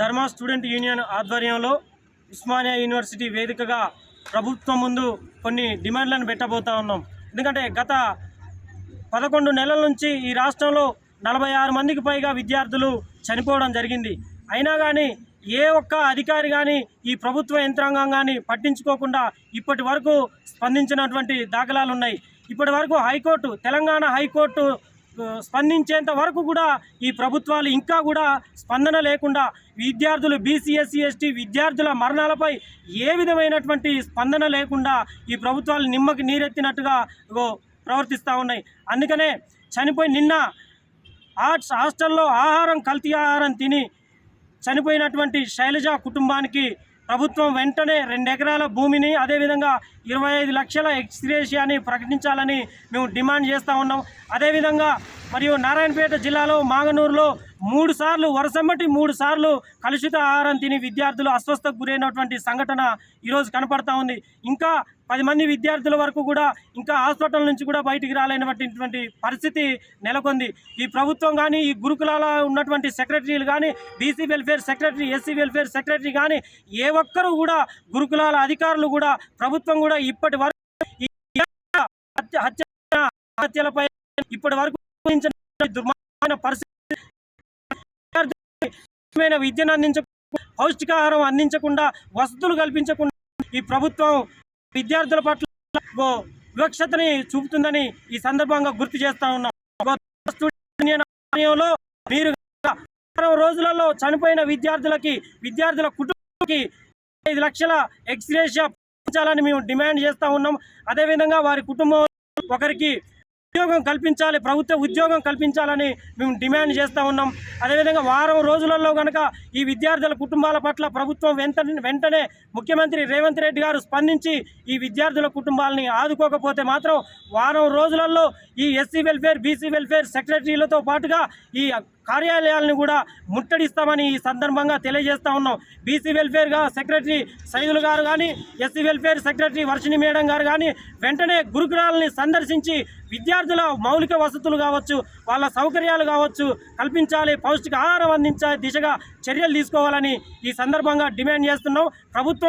ధర్మ student union ఆధ్వర్యంలో Osmania university వేదికగా ప్రభుత్వం ముందు కొన్ని డిమాండ్లను పెట్టబోతా ఉన్నాం. ఎందుకంటే గత పదకొండు నెలల నుంచి ఈ రాష్ట్రంలో నలభై ఆరు మందికి పైగా విద్యార్థులు చనిపోవడం జరిగింది. అయినా కానీ ఏ ఒక్క అధికారి కానీ ఈ ప్రభుత్వ యంత్రాంగం కానీ పట్టించుకోకుండా ఇప్పటి వరకు స్పందించినటువంటి దాఖలాలు ఉన్నాయి ఇప్పటి వరకు హైకోర్టు తెలంగాణ హైకోర్టు స్పందించేంత వరకు కూడా ఈ ప్రభుత్వాలు ఇంకా కూడా స్పందన లేకుండా విద్యార్థులు బీసీఎస్సీ ఎస్టీ విద్యార్థుల మరణాలపై ఏ విధమైనటువంటి స్పందన లేకుండా ఈ ప్రభుత్వాలు నిమ్మకి నీరెత్తినట్టుగా ప్రవర్తిస్తూ ఉన్నాయి. అందుకనే చనిపోయి నిన్న ఆర్ట్స్ హాస్టల్లో ఆహారం కల్తీ ఆహారం తిని చనిపోయినటువంటి శైలజ కుటుంబానికి ప్రభుత్వం వెంటనే రెండు ఎకరాల భూమిని అదేవిధంగా ఇరవై ఐదు లక్షల ఎక్స్గ్రేషియాని ప్రకటించాలని మేము డిమాండ్ చేస్తూ ఉన్నాం. అదేవిధంగా మరియు నారాయణపేట జిల్లాలో మాగనూరులో మూడు సార్లు వరుసమ్మటి మూడు సార్లు కలుషిత ఆహారం తిని విద్యార్థులు అస్వస్థకు గురైనటువంటి సంఘటన ఈరోజు కనపడతా ఉంది. ఇంకా పది మంది విద్యార్థుల వరకు కూడా ఇంకా హాస్పిటల్ నుంచి కూడా బయటికి రాలేనటువంటి పరిస్థితి నెలకొంది. ఈ ప్రభుత్వం కానీ ఈ గురుకులాల ఉన్నటువంటి సెక్రటరీలు కానీ BC welfare secretary SC welfare secretary కానీ ఏ ఒక్కరూ కూడా గురుకులాల అధికారులు కూడా ప్రభుత్వం కూడా ఇప్పటి వరకు హత్య హత్యలపై ఇప్పటి వరకు దుర్మార్గమైన పరిస్థితి విద్యను అందించ పౌష్టికాహారం అందించకుండా వసతులు కల్పించకుండా ఈ ప్రభుత్వం విద్యార్థుల పట్ల వివక్షతని చూపుతుందని ఈ సందర్భంగా గుర్తు చేస్తా ఉన్నాం. మీరు వారం రోజులలో చనిపోయిన విద్యార్థులకి విద్యార్థుల కుటుంబానికి ఐదు లక్షల ఎక్స్గ్రేషియా పెంచాలని మేము డిమాండ్ చేస్తూ ఉన్నాం. అదేవిధంగా వారి కుటుంబం ఒకరికి ఉద్యోగం కల్పించాలి ప్రభుత్వ ఉద్యోగం కల్పించాలని మేము డిమాండ్ చేస్తూ ఉన్నాం. అదేవిధంగా వారం రోజులలో కనుక ఈ విద్యార్థుల కుటుంబాల పట్ల ప్రభుత్వం వెంటనే వెంటనే ముఖ్యమంత్రి రేవంత్ రెడ్డి గారు స్పందించి ఈ విద్యార్థుల కుటుంబాలని ఆదుకోకపోతే మాత్రం వారం రోజులలో ఈ ఎస్సీ వెల్ఫేర్ బీసీ వెల్ఫేర్ సెక్రటరీలతో పాటుగా ఈ కార్యాలయాలను కూడా ముట్టడిస్తామని ఈ సందర్భంగా తెలియజేస్తా ఉన్నాం. బీసీ వెల్ఫేర్గా సెక్రటరీ సైదులు గారు కానీ SC welfare secretary Varshini madam గారు కానీ వెంటనే గురుకులాలని సందర్శించి విద్యార్థుల మౌలిక వసతులు కావచ్చు వాళ్ళ సౌకర్యాలు కావచ్చు కల్పించాలి పౌష్టిక ఆహారం అందించే దిశగా చర్యలు తీసుకోవాలని ఈ సందర్భంగా డిమాండ్ చేస్తున్నాం. ప్రభుత్వం